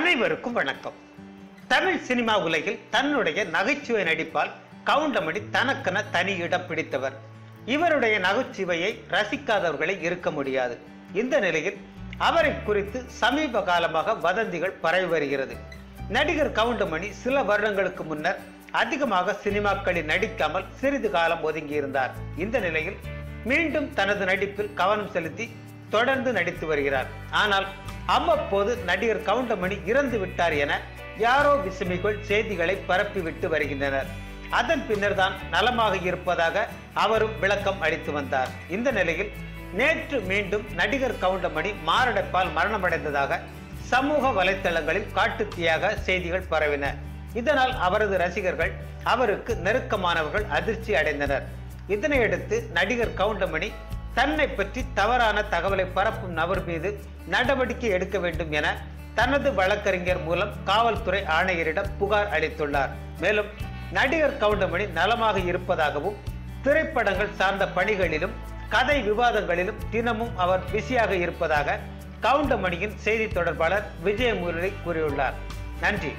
அனைவருக்கும் வணக்கம். தமிழ் சினிமா உலகில் தன்னுடைய நகைச்சுவை நடிப்பால் கவுண்டமணி தனக்கென தனி இடம் பிடித்தவர். இவருடைய நகைச்சுவையை ரசிக்காதவர்களை இருக்க முடியாது. இந்த நிலையில் அவரை குறித்து சமீப காலமாக வதந்திகள் பரவி வருகிறது. நடிகர் கவுண்டமணி சில வருடங்களுக்கு முன்னர் அதிகமாக சினிமாக்களில் நடிக்காமல் சிறிது காலம் ஒதுங்கியிருந்தார். இந்த நிலையில் மீண்டும் தனது நடிப்பில் கவனம் செலுத்தி தொடர்ந்து நடித்து வருகிறார். ஆனால் அவ்வப்போது நடிகர் கவுண்டமணி இறந்து விட்டார் என யாரோ விசுமிகள் செய்திகளை பரப்பிவிட்டு வருகின்றனர். அதன் பின்னர் தான் நலமாக இருப்பதாக அவரும் விளக்கம் அளித்து வந்தார். இந்த நிலையில் நேற்று மீண்டும் நடிகர் கவுண்டமணி மாரடைப்பால் மரணமடைந்ததாக சமூக வலைத்தளங்களில் காட்டுத்தீயாக செய்திகள் பரவின. இதனால் அவரது ரசிகர்கள் அவருக்கு நெருக்கமானவர்கள் அதிர்ச்சி அடைந்தனர். இதனையடுத்து நடிகர் கவுண்டமணி தன்னை பற்றி தவறான தகவலை பரப்பும் நபர் மீது நடவடிக்கை எடுக்க வேண்டும் என தனது வழக்கறிஞர் மூலம் காவல்துறை ஆணையரிடம் புகார் அளித்துள்ளார். மேலும் நடிகர் கவுண்டமணி நலமாக இருப்பதாகவும் திரைப்படங்கள் சார்ந்த பணிகளிலும் கதை விவாதங்களிலும் தினமும் அவர் பிஸியாக இருப்பதாக கவுண்டமணியின் செய்தி தொடர்பாளர் விஜயமுரளி கூறியுள்ளார். நன்றி.